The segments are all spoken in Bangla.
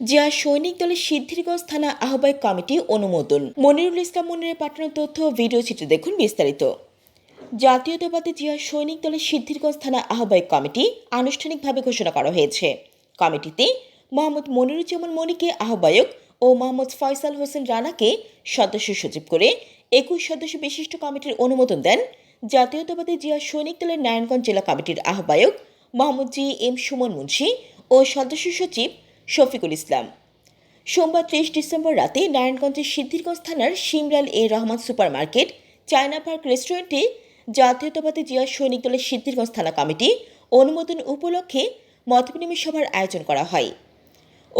যা সৈনিক দলের সিদ্ধিরগঞ্জ থানা আহ্বায়ক কমিটি অনুমোদন। মনিরুল ইসলাম মনিরের পাঠানো তথ্য ভিডিও চিত্র দেখুন বিস্তারিত। জাতীয়তাবাদী জিয়া সৈনিক দলের সিদ্ধিরগঞ্জ থানা আহ্বায়ক কমিটি আনুষ্ঠানিকভাবে ঘোষণা করা হয়েছে। কমিটিতে মোহাম্মদ মনিরুজ্জামান মনিকে আহ্বায়ক ও মোহাম্মদ ফয়সাল হোসেন রানাকে সদস্য সচিব করে একুশ সদস্য বিশিষ্ট কমিটির অনুমোদন দেন জাতীয়তাবাদী জিয়া সৈনিক দলের নারায়ণগঞ্জ জেলা কমিটির আহ্বায়ক মোহাম্মদ জি এম সুমন মুন্সি ও সদস্য সচিব শফিকুল ইসলাম। সোমবার ত্রিশ ডিসেম্বর রাতে নারায়ণগঞ্জের সিদ্ধিরগঞ্জ থানার Simral A Rahman super market China park রেস্টুরেন্টে জাতীয়তাবাদী জিয়া সৈনিক দলের সিদ্ধিরগঞ্জ থানা কমিটি অনুমোদন উপলক্ষে মতবিনিময় সভার আয়োজন করা হয়।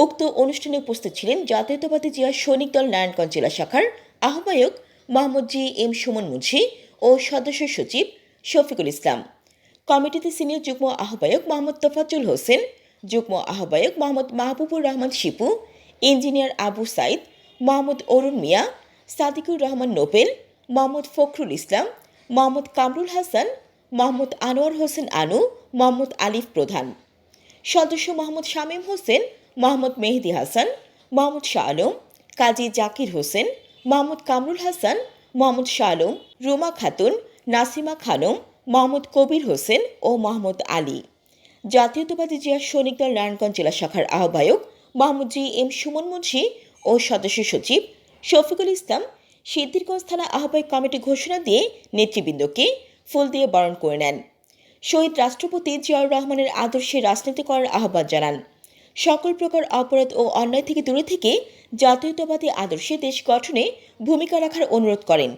উক্ত অনুষ্ঠানে উপস্থিত ছিলেন জাতীয়তাবাদী জিয়া সৈনিক দল নারায়ণগঞ্জ জেলা শাখার আহ্বায়ক মোহাম্মদ জি এম সুমন মুন্সি ও সদস্য সচিব শফিকুল ইসলাম। কমিটিতে সিনিয়র যুগ্ম আহ্বায়ক মোহাম্মদ তোফাজ্জুল হোসেন যুগ্ম আহ্বায়ক মোহাম্মদ মাহবুবুর রহমান শিপু, ইঞ্জিনিয়ার আবু সাইদ, মোহাম্মদ অরুণ মিয়া, সাদিকুর রহমান নোবেল, মোহাম্মদ ফখরুল ইসলাম, মোহাম্মদ কামরুল হাসান, মোহাম্মদ আনোয়ার হোসেন আনু, মোহাম্মদ আলিফ প্রধান। সদস্য মোহাম্মদ শামীম হোসেন, মোহাম্মদ মেহেদি হাসান, মোহাম্মদ শাহ আলম, কাজী জাকির হোসেন, মোহাম্মদ কামরুল হাসান, মোহাম্মদ শাহ আলম, রুমা খাতুন, নাসিমা খানম, মোহাম্মদ কবির হোসেন ও মোহাম্মদ আলী। জাতীয়তাবাদী জিয়া সৈনিক দল নারায়ণগঞ্জ জেলা শাখার আহ্বায়ক মাহমুদজি এম সুমন মুন্সি ও সদস্য সচিব শফিকুল ইসলাম সিদ্ধিরগঞ্জ থানা আহ্বায়ক কমিটি ঘোষণা দিয়ে নেতৃবৃন্দকে ফুল দিয়ে বরণ করে নেন। শহীদ রাষ্ট্রপতি জিয়াউর রহমানের আদর্শে রাজনীতি করার আহ্বান জানান। সকল প্রকার অপরাধ ও অন্যায় থেকে দূরে থেকে জাতীয়তাবাদী আদর্শে দেশ গঠনে ভূমিকা রাখার অনুরোধ করেন।